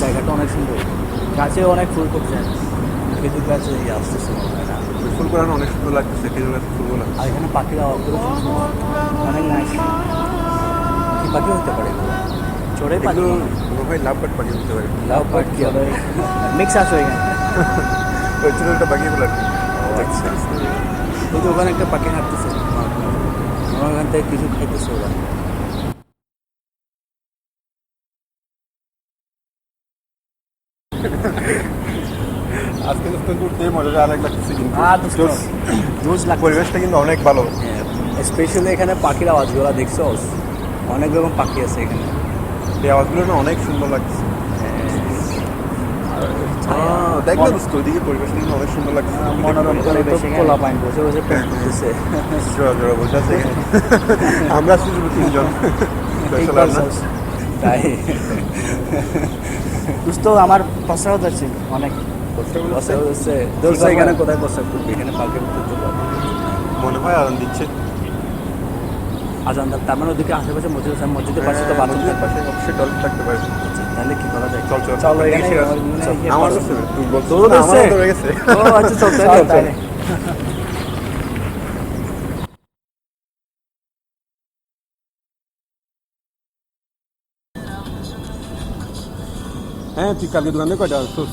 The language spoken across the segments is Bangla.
জায়গাটা অনেক সুন্দর। গাছে অনেক ফুল করছে খেজুর গাছে এই আসতেছে ফুল করানো অনেক সুন্দর লাগতেছে খেজুর গাছের ফুলগুলো আর এখানে পাখির শুনছি অনেক নাইস পাখি হতে পারে চড়ে পাখি এগুলো মনে হয় লাভ বাট পাখি হতে পারে লাভ বার্ড কি হবে মিক্স আছে এখানে ওই ছোটো একটা পাখিগুলো আর কি আচ্ছা ওই যে ওখানে একটা পাখি হাঁটতেছে আমার ওখান থেকে কিছু খাইতেছে ওরা আজকে তো ঘুরতে মজা অনেক লাগতেছে কিন্তু আর দোস্ত, জোস। জোস লাগছে পরিবেশটা কিন্তু অনেক ভালো স্পেশালি এখানে পাখির আওয়াজগুলো দেখছ? অনেক রকম পাখি আছে এখানে। এই আওয়াজগুলো না অনেক সুন্দর লাগছে। দেখ ওইদিকে পরিবেশটা কিন্তু অনেক সুন্দর লাগছে। মনোরম পোলা পাইন বসে বসে প্রেম করতেছে। জোড়া জোড়া বসে আছে আমরা শুধু তিনজন। তাই। দোস্ত আমার পছন্দ অনেক। আছে? দোস্ত এখানে কোথায় পছন্দ করবি? এখানে মনে হয় আনন্দ দিচ্ছে। আজান তার মানে ওদিকে আশেপাশে মসজিদ আছে মসজিদের পাশে তো বাথরুম মসজিদের পাশে অবশ্যই টয়লেট থাকতে পারে। তাহলে কি করা যায়? চল চল। চলো। আমার মনে হয় ইয়ে আমার তুই ধরছে? আমারও ধরে গেছে। ও আচ্ছা চল চল, চল চল। তাহলে হ্যাঁ তুই কালকে দোকানে কয়টা আসছিস?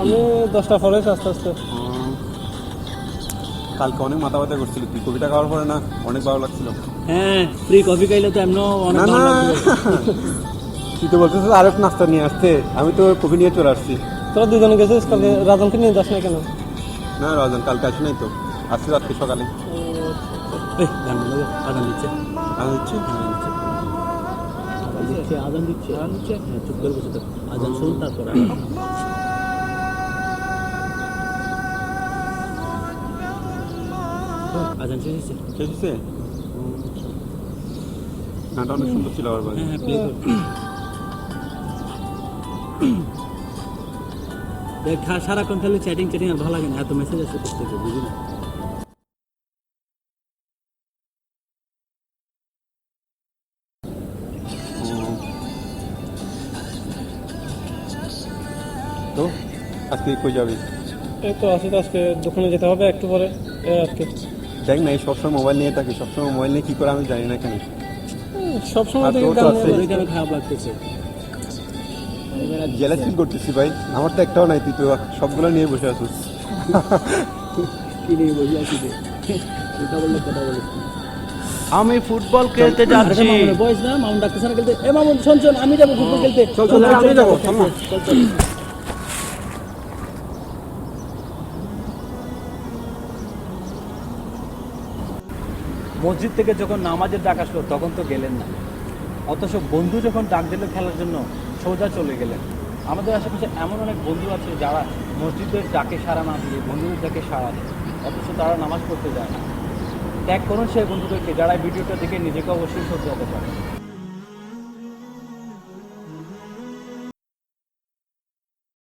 আমি দশটা ফলে আস্তে আস্তে। কালকে অনেক মাথা ব্যথা করছিল। তুই কবিতা খাওয়ার পরে না অনেক ভালো লাগছিল? হ্যাঁ ফ্রি কফি খাইলে তো এমনও অনেক ভালো তুই তো বলছিস আরও নাস্তা নিয়ে আসতে। আমি তো কফি নিয়ে চলে আসছি। তোরা দুজনে গেছিস কালকে? রাজনকে নিয়ে যাস না কেন? না রাজন কালকে আসি নাই তো। আসছি রাত্রি সকালে। কর। আজান দিচ্ছে। দিচ্ছি? আজান দিচ্ছে। আজান দিচ্ছে দিচ্ছে। হ্যাঁ চুপ করে বসে আজান শুন তারপর। আজান শেষ হয়েছে শেষ হয়েছে গানটা অনেক সুন্দর ছিল আবার হ্যাঁ হ্যাঁ প্লে কর সারাক্ষণ খালি চ্যাটিং চ্যাটিং আর ভালো লাগে না। এত মেসেজ আছে প্রত্যেকে বুঝি না? তো আজকে কই যাবি? এই তো আসি তো আজকে দোকানে যেতে হবে একটু পরে আজকে দেখ না এই সবসময় মোবাইল নিয়ে থাকি সবসময় মোবাইল নিয়ে কি করে আমি জানি না এখানে সবসময়। কেন খারাপ লাগতেছে ফিল করতেছি ভাই আমার তো একটাও নাই তুই তো সবগুলো নিয়ে বসে আছিস কি নিয়ে বসে আছি রে? কথা বললে কথা বলে আমি ফুটবল খেলতে যাচ্ছি বয়স না মামুন খেলতে এ মামুন শোন শোন আমি যাব ফুটবল খেলতে চল, চল, আমি যাব, চল না। চল, চল। মসজিদ থেকে যখন নামাজের ডাক আসলো, তখন তো গেলেন না। অথচ বন্ধু যখন ডাক দিল খেলার জন্য, সোজা চলে গেলেন। আমাদের আশেপাশে এমন অনেক বন্ধু আছে যারা মসজিদের ডাকে সাড়া না দিয়ে, বন্ধুদের ডাকে সাড়া দেয়, অথচ তারা নামাজ পড়তে যায় না। ত্যাগ করুন সেই বন্ধুদেরকে, যারা ভিডিওটা দেখে নিজেকে অবশ্যই সোজা হতে পারে।